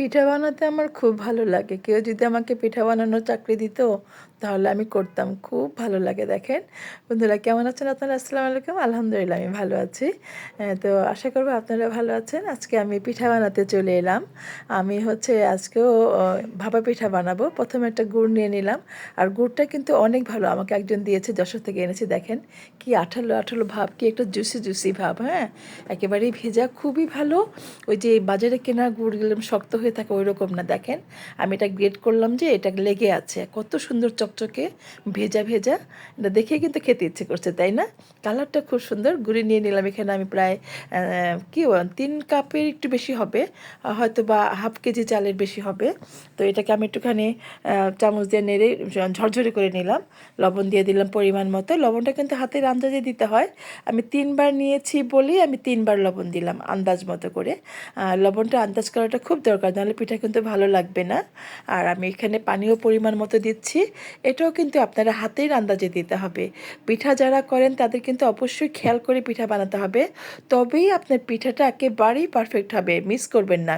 পিঠা বানাতে আমার খুব ভালো লাগে। কেউ যদি আমাকে পিঠা বানানোর চাকরি দিত তাহলে আমি করতাম। খুব ভালো লাগে দেখেন। বন্ধুরা, কেমন আছেন আপনারা? আসসালামু আলাইকুম। আলহামদুলিল্লাহ, আমি ভালো আছি। তো আশা করব আপনারা ভালো আছেন। আজকে আমি পিঠা বানাতে চলে এলাম। আমি হচ্ছে আজকেও ভাপা পিঠা বানাবো। প্রথমে একটা গুড় নিয়ে নিলাম। আর গুড়টা কিন্তু অনেক ভালো। আমাকে একজন দিয়েছে, যশোর থেকে এনেছি, দেখেন। কি আঠালো আঠালো ভাব, কি একটা জুসি জুসি ভাব হ্যাঁ? একেবারেই ভেজা, খুবই ভালো। ওই যে বাজারে কেনা গুড়গুলো শক্ত হয়ে থাকে ওই রকম না, দেখেন। আমি এটা গ্রেড করলাম যে, এটা লেগে আছে। কত সুন্দর চকচকে, ভেজা ভেজা। এটা দেখে কিন্তু খেতে ইচ্ছে করছে, তাই না? কালারটা খুব সুন্দর। গুড়ি নিয়ে নিলাম, এখানে আমি প্রায় কি তিন কাপের একটু বেশি হবে। হয়তো বা হাফ কেজি চালের বেশি হবে। তো এটাকে আমি একটুখানি চামচ দিয়ে নেড়ে, ঝরঝরে করে নিলাম। লবণ দিয়ে দিলাম পরিমাণ মতো। লবণটা কিন্তু হাতের আন্দাজে দিতে হয়। আমি তিনবার নিয়েছি বলেই আমি তিনবার লবণ দিলাম, আন্দাজ মতো করে। লবণটা আন্দাজ করাটা খুব দরকার, নাহলে পিঠা কিন্তু ভালো লাগবে না। আর আমি এখানে পানীয় পরিমাণ মতো দিচ্ছি। এটাও কিন্তু আপনারা হাতের আন্দাজে দিতে হবে। পিঠা যারা করেন, তাদের কিন্তু অবশ্যই খেয়াল করে পিঠা বানাতে হবে। তবেই আপনার পিঠাটা একেবারেই পারফেক্ট হবে মিস করবেন না।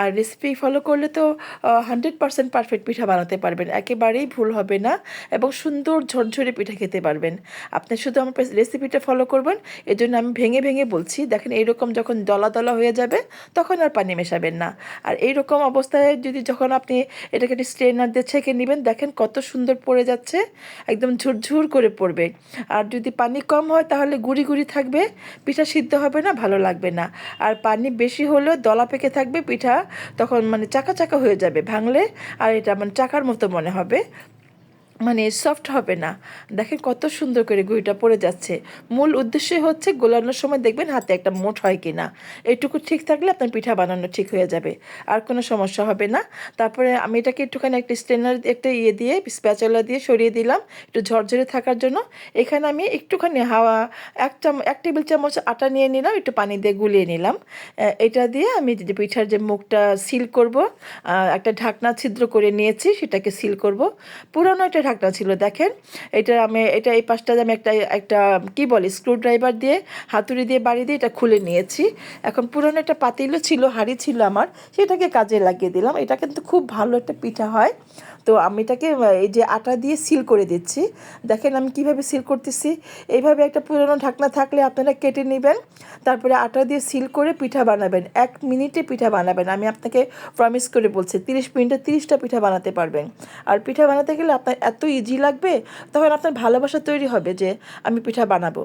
আর রেসিপি ফলো করলে তো হান্ড্রেড পারসেন্ট পারফেক্ট পিঠা বানাতে পারবেন। একেবারেই ভুল হবে না এবং সুন্দর ঝরঝরে পিঠা খেতে পারবেন। আপনি শুধু আমার রেসিপিটা ফলো করবেন এর জন্য আমি ভেঙে ভেঙে বলছি, দেখেন এইরকম যখন দলা দলা হয়ে যাবে, তখন আর পানি মেশাবেন না। আর এইরকম অবস্থায় যদি যখন আপনি এটাকে স্ট্রেনার দিয়ে ছেঁকে নেবেন, দেখেন কত সুন্দর পড়ে যাচ্ছে, একদম ঝুরঝুর করে পড়বে। আর যদি পানি কম হয় তাহলে গুড়ি গুড়ি থাকবে, পিঠা সিদ্ধ হবে না, ভালো লাগবে না। আর পানি বেশি হলেও দলা পেকে থাকবে, পিঠা তখন মানে চাকা চাকা হয়ে যাবে, ভাঙলে আর এটা মানে চাকার মতো মনে হবে। মানে সফট হবে না। দেখেন কত সুন্দর করে গুঁড়িটা পড়ে যাচ্ছে। মূল উদ্দেশ্য হচ্ছে গোলানোর সময় দেখবেন হাতে একটা মোট হয় কি না এইটুকু ঠিক থাকলে আপনার পিঠা বানানো ঠিক হয়ে যাবে। আর কোনো সমস্যা হবে না। তারপরে আমি এটাকে একটুখানি একটা স্টেনার একটা ইয়ে দিয়ে স্প্যাচলা দিয়ে সরিয়ে দিলাম একটু ঝরঝরে থাকার জন্য। এখানে আমি একটুখানি হাওয়া, এক চাম, এক টেবিল চামচ আটা নিয়ে নিলাম, একটু পানি দিয়ে গুলিয়ে নিলাম। এটা দিয়ে আমি যে পিঠার যে মুখটা সিল করব একটা ঢাকনা ছিদ্র করে নিয়েছি, সেটাকে সিল করব। পুরনো একটা ঢাকনা ছিল, দেখেন। এটা আমি, এটা এই পাশটা আমি একটা একটা, কি বলে স্ক্রু ড্রাইভার দিয়ে, হাতুড়ি দিয়ে বাড়ি দিয়ে এটা খুলে নিয়েছি। এখন পুরনো একটা পাতিলও ছিল, হাঁড়ি ছিল আমার, সেটাকে কাজে লাগিয়ে দিলাম। এটা কিন্তু খুব ভালো একটা পিঠা হয়। তো আমি এটাকে এই যে আটা দিয়ে সিল করে দিচ্ছি। দেখেন আমি কীভাবে সিল করতেছি। এইভাবে একটা পুরনো ঢাকনা থাকলে আপনারা কেটে নেবেন, তারপরে আটা দিয়ে সিল করে পিঠা বানাবেন। এক মিনিটে পিঠা বানাবেন। আমি আপনাকে প্রমিস করে বলছি, তিরিশ মিনিটে তিরিশটা পিঠা বানাতে পারবেন। আর পিঠা বানাতে গেলে আপনার এত ইজি লাগবে, তখন আপনার ভালোবাসা তৈরি হবে যে, আমি পিঠা বানাবো।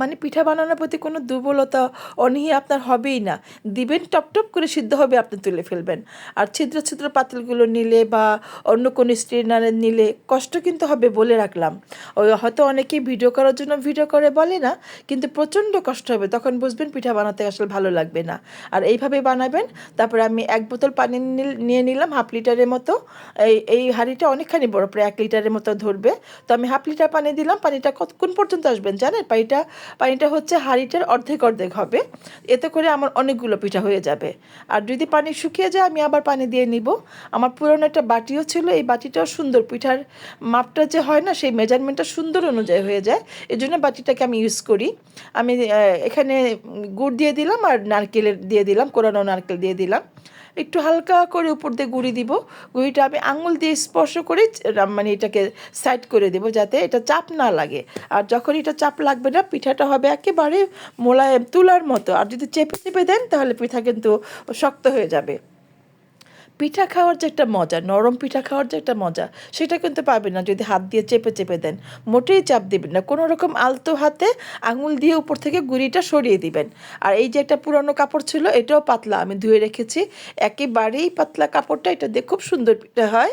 মানে পিঠা বানানোর প্রতি কোনো দুর্বলতা, অনীহি আপনার হবেই না। দিবেন, টপ টপ করে সিদ্ধ হবে, আপনি তুলে ফেলবেন। আর ছিদ্র ছিদ্র পাতিলগুলো নিলে বা অন্য কোনো স্ট্রেনারে নিলে কষ্ট কিন্তু হবে বলে রাখলাম। ওই হয়তো অনেকেই ভিডিও করার জন্য ভিডিও করে বলে না, কিন্তু প্রচণ্ড কষ্ট হবে। তখন বুঝবেন পিঠা বানাতে আসলে ভালো লাগবে না। আর এইভাবে বানাবেন, তারপরে আমি এক বোতল পানি নিয়ে নিলাম হাফ লিটারের মতো। এই এই হাঁড়িটা অনেকখানি বড়, প্রায় এক লিটারের মতো ধরবে। তো আমি হাফ লিটার পানি দিলাম, পানিটা কতক্ষণ পর্যন্ত আসবেন জানেন? পানিটা পানিটা হচ্ছে হাঁড়িটার অর্ধেক অর্ধেক হবে। এতে করে আমার অনেকগুলো পিঠা হয়ে যাবে। আর যদি পানি শুকিয়ে যায়, আমি আবার পানি দিয়ে নিব। আমার পুরনো একটা বাটিও ছিল, এই বাটিটাও সুন্দর। পিঠার মাপটা যে হয় না, সেই মেজারমেন্টটা সুন্দর অনুযায়ী হয়ে যায়। এই জন্য বাটিটাকে আমি ইউজ করি। আমি এখানে গুড় দিয়ে দিলাম আর নারকেলের দিয়ে দিলাম, কোরানো নারকেল দিয়ে দিলাম। একটু হালকা করে উপর দিয়ে গুঁড়ি দিব। গুঁড়িটা আমি আঙুল দিয়ে স্পর্শ করে মানে এটাকে সাইড করে দেব যাতে এটা চাপ না লাগে। আর যখন এটা চাপ লাগবে না, পিঠাটা হবে একেবারে মোলায়েম তুলার মতো। আর যদি চেপে চেপে দেন, তাহলে পিঠা কিন্তু শক্ত হয়ে যাবে। পিঠা খাওয়ার যে একটা মজা, নরম পিঠা খাওয়ার যে একটা মজা, সেটা কিন্তু পাবেন না যদি হাত দিয়ে চেপে চেপে দেন। মোটেই চাপ দিবেন না। কোনো রকম আলতো হাতে আঙুল দিয়ে উপর থেকে গুঁড়িটা সরিয়ে দিবেন। আর এই যে একটা পুরনো কাপড় ছিল, এটাও পাতলা, আমি ধুয়ে রেখেছি। একেবারেই পাতলা কাপড়টা, এটা দিয়ে খুব সুন্দর পিঠা হয়।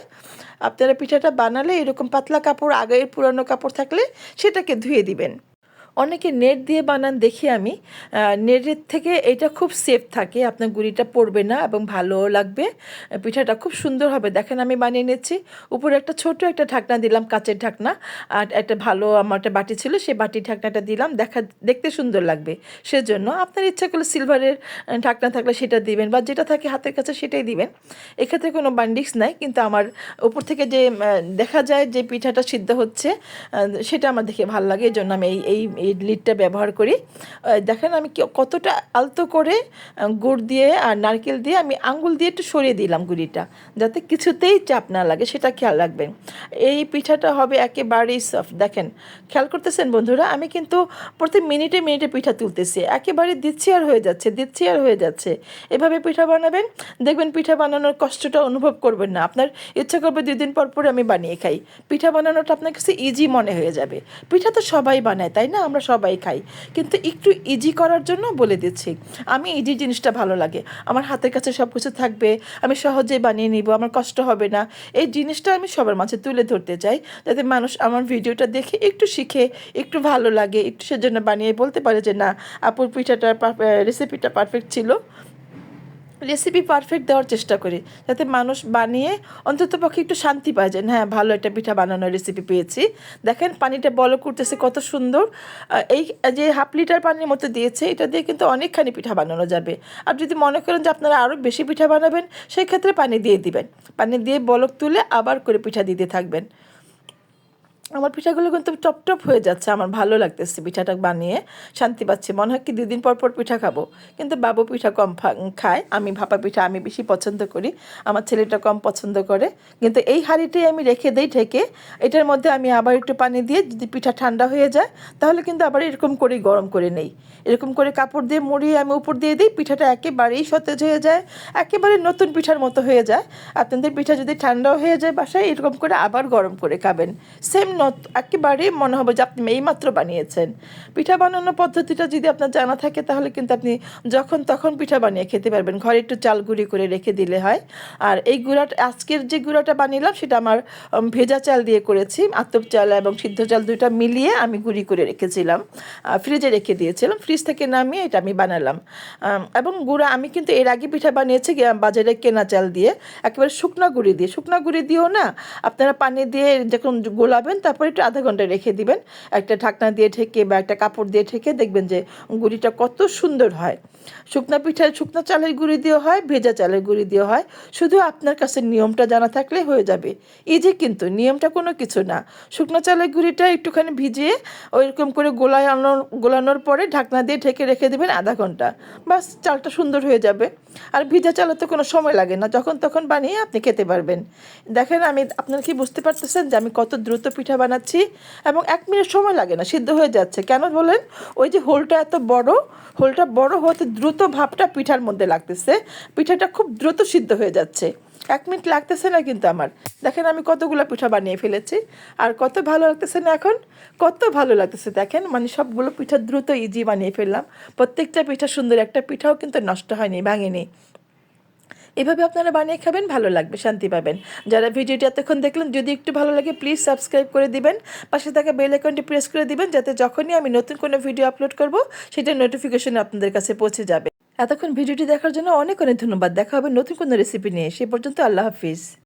আপনারা পিঠাটা বানালে এরকম পাতলা কাপড়, আগের পুরনো কাপড় থাকলে সেটাকে ধুয়ে দিবেন। অনেকে নেট দিয়ে বানান দেখি আমি। নেটের থেকে এটা খুব সেফ থাকে, আপনার গুঁড়িটা পড়বে না এবং ভালোও লাগবে, পিঠাটা খুব সুন্দর হবে। দেখেন আমি বানিয়ে নিচ্ছি, উপরে একটা ছোট একটা ঢাকনা দিলাম, কাচের ঢাকনা, আর একটা ভালো আমার একটা বাটি ছিল, সেই বাটির ঢাকনাটা দিলাম, দেখা, দেখতে সুন্দর লাগবে। সেজন্য আপনার ইচ্ছা করলে সিলভারের ঢাকনা থাকলে সেটা দিবেন বা যেটা থাকে হাতের কাছে সেটাই দিবেন। এক্ষেত্রে কোনো বান্ডিক্স নাই, কিন্তু আমার উপর থেকে যে দেখা যায় যে পিঠাটা সিদ্ধ হচ্ছে সেটা আমার দেখে ভালো লাগে এই জন্য আমি এই এই এই লিডটা ব্যবহার করি। দেখেন আমি কতটা আলতো করে গুড় দিয়ে আর নারকেল দিয়ে আমি আঙ্গুল দিয়ে একটু সরিয়ে দিলাম গুড়িটা, যাতে কিছুতেই চাপ না লাগে, সেটা খেয়াল রাখবেন। এই পিঠাটা হবে একেবারেই সফট দেখেন, খেয়াল করতেছেন বন্ধুরা, আমি কিন্তু প্রতি মিনিটে মিনিটে পিঠা তুলতেছি, একেবারে দিচ্ছি আর হয়ে যাচ্ছে দিচ্ছি আর হয়ে যাচ্ছে। এভাবে পিঠা বানাবেন, দেখবেন পিঠা বানানোর কষ্টটা অনুভব করবেন না। আপনার ইচ্ছা করবে দুই দিন পর পর আমি বানিয়ে খাই। পিঠা বানানোটা আপনার কাছে ইজি মনে হয়ে যাবে। পিঠা তো সবাই বানায়, তাই না? আমরা সবাই খাই। কিন্তু একটু ইজি করার জন্য বলে দিচ্ছি, আমি ইজি জিনিসটা ভালো লাগে, আমার হাতের কাছে সব কিছু থাকবে, আমি সহজে বানিয়ে নিব, আমার কষ্ট হবে না, এই জিনিসটা আমি সবার মাঝে তুলে ধরতে চাই, যাতে মানুষ আমার ভিডিওটা দেখে একটু শিখে, একটু ভালো লাগে, একটু সেজন্য বানিয়ে বলতে পারে যে, না, আপুর পিঠাটার রেসিপিটা পারফেক্ট ছিল। রেসিপি পারফেক্ট দেওয়ার চেষ্টা করি, যাতে মানুষ বানিয়ে অন্তত পক্ষে একটু শান্তি পায় যে হ্যাঁ ভালো একটা পিঠা বানানোর রেসিপি পেয়েছি। দেখেন, পানিটা বল করতেছে কত সুন্দর। এই যে হাফ লিটার পানির মতো দিয়েছে, এটা দিয়ে কিন্তু অনেকখানি পিঠা বানানো যাবে। আর যদি মনে করেন যে, আপনারা আরও বেশি পিঠা বানাবেন, সেই ক্ষেত্রে পানি দিয়ে দিবেন। পানি দিয়ে বলক তুলে আবার করে পিঠা দিতে থাকবেন। আমার পিঠাগুলো কিন্তু টপ টপ হয়ে যাচ্ছে, আমার ভালো লাগতেছে পিঠাটা বানিয়ে, শান্তি পাচ্ছি। মনে হয় কি দুদিন পর পর পিঠা খাব। কিন্তু বাবু পিঠা কম খায়, আমি ভাপা পিঠা আমি বেশি পছন্দ করি, আমার ছেলেটা কম পছন্দ করে। কিন্তু এই হাঁড়িটাই আমি রেখে দেই ঢেকে, এটার মধ্যে আমি আবার একটু পানি দিয়ে যদি পিঠা ঠান্ডা হয়ে যায়, তাহলে কিন্তু আবার এরকম করেই গরম করে নেই। এরকম করে কাপড় দিয়ে মুড়িয়ে আমি উপর দিয়ে দিই, পিঠাটা একেবারেই সতেজ হয়ে যায়, একেবারে নতুন পিঠার মতো হয়ে যায়। আপনাদের পিঠা যদি ঠান্ডাও হয়ে যায় বাসায়, এরকম করে আবার গরম করে খাবেন। সেম একেবারে মনে হবে যে আপনি এইমাত্র বানিয়েছেন। পিঠা বানানোর পদ্ধতিটা যদি আপনার জানা থাকে, তাহলে কিন্তু আপনি যখন তখন পিঠা বানিয়ে খেতে পারবেন। ঘরে একটু চাল গুঁড়ি করে রেখে দিলে হয়। আর এই গুঁড়াটা, আজকের যে গুঁড়াটা বানিলাম, সেটা আমার ভেজা চাল দিয়ে করেছি। আতপ চাল এবং সিদ্ধ চাল দুইটা মিলিয়ে আমি গুঁড়ি করে রেখেছিলাম। ফ্রিজে রেখে দিয়েছিলাম। ফ্রিজ থেকে নামিয়ে এটা আমি বানালাম। এবং গুঁড়া, আমি কিন্তু এর আগে পিঠা বানিয়েছি বাজারে কেনা চাল দিয়ে। একেবারে শুকনা গুঁড়ি দিয়ে। শুকনা গুঁড়ি দিয়েও না, আপনারা পানি দিয়ে যখন গোলাবেন তারপর একটু আধা ঘণ্টা রেখে দিবেন। একটা ঢাকনা দিয়ে ঢেকে বা একটা কাপড় দিয়ে ঢেকে দেখবেন যে গুঁড়িটা কত সুন্দর হয়। শুকনা পিঠার শুকনা চালের গুঁড়ি দিয়ে হয়, ভেজা চালের গুঁড়ি দিয়ে হয়। শুধু আপনার কাছে নিয়মটা জানা থাকলে হয়ে যাবে। যে কিন্তু নিয়মটা কোনো কিছু না। শুকনো চালের গুঁড়িটা একটুখানি ভিজিয়ে ওইরকম করে গোলানোর গোলানোর পরে ঢাকনা দিয়ে ঢেকে রেখে দেবেন আধা ঘণ্টা। বাস চালটা সুন্দর হয়ে যাবে। আর ভিজা চালে তো কোনো সময় লাগে না। যখন তখন বানিয়ে আপনি খেতে পারবেন। দেখেন আমি, আপনার কি বুঝতে পারতেছেন যে আমি কত দ্রুত পিঠা বানাচ্ছি এবং এক মিনিট সময় লাগে না, সিদ্ধ হয়ে যাচ্ছে। কেন বলেন? ওই যে হোলটা এত বড়, হোলটা বড় হতে দ্রুত ভাবটা পিঠার মধ্যে লাগতেছে। পিঠাটা খুব দ্রুত সিদ্ধ হয়ে যাচ্ছে। এক মিনিট লাগতেছে না কিন্তু আমার। দেখেন আমি কতগুলো পিঠা বানিয়ে ফেলেছি। আর কত ভালো লাগতেছে না এখন? কত ভালো লাগতেছে, দেখেন। মানে সবগুলো পিঠা দ্রুত ইজি বানিয়ে ফেললাম। প্রত্যেকটা পিঠা সুন্দর, একটা পিঠাও কিন্তু নষ্ট হয়নি, ভাঙেনি। এভাবে আপনারা বানিয়ে খাবেন, ভালো লাগবে, শান্তি পাবেন। যারা ভিডিওটি এতক্ষণ দেখলেন, যদি একটু ভালো লাগে প্লিজ সাবস্ক্রাইব করে দিবেন। পাশে থাকা বেল আইকনটি প্রেস করে দিবেন, যাতে যখনই আমি নতুন কোনো ভিডিও আপলোড করব সেটা নোটিফিকেশন আপনাদের কাছে পৌঁছে যাবে। এতক্ষণ ভিডিওটি দেখার জন্য অনেক অনেক ধন্যবাদ। দেখা হবে নতুন কোনো রেসিপি নিয়ে। সে পর্যন্ত আল্লাহ হাফিজ।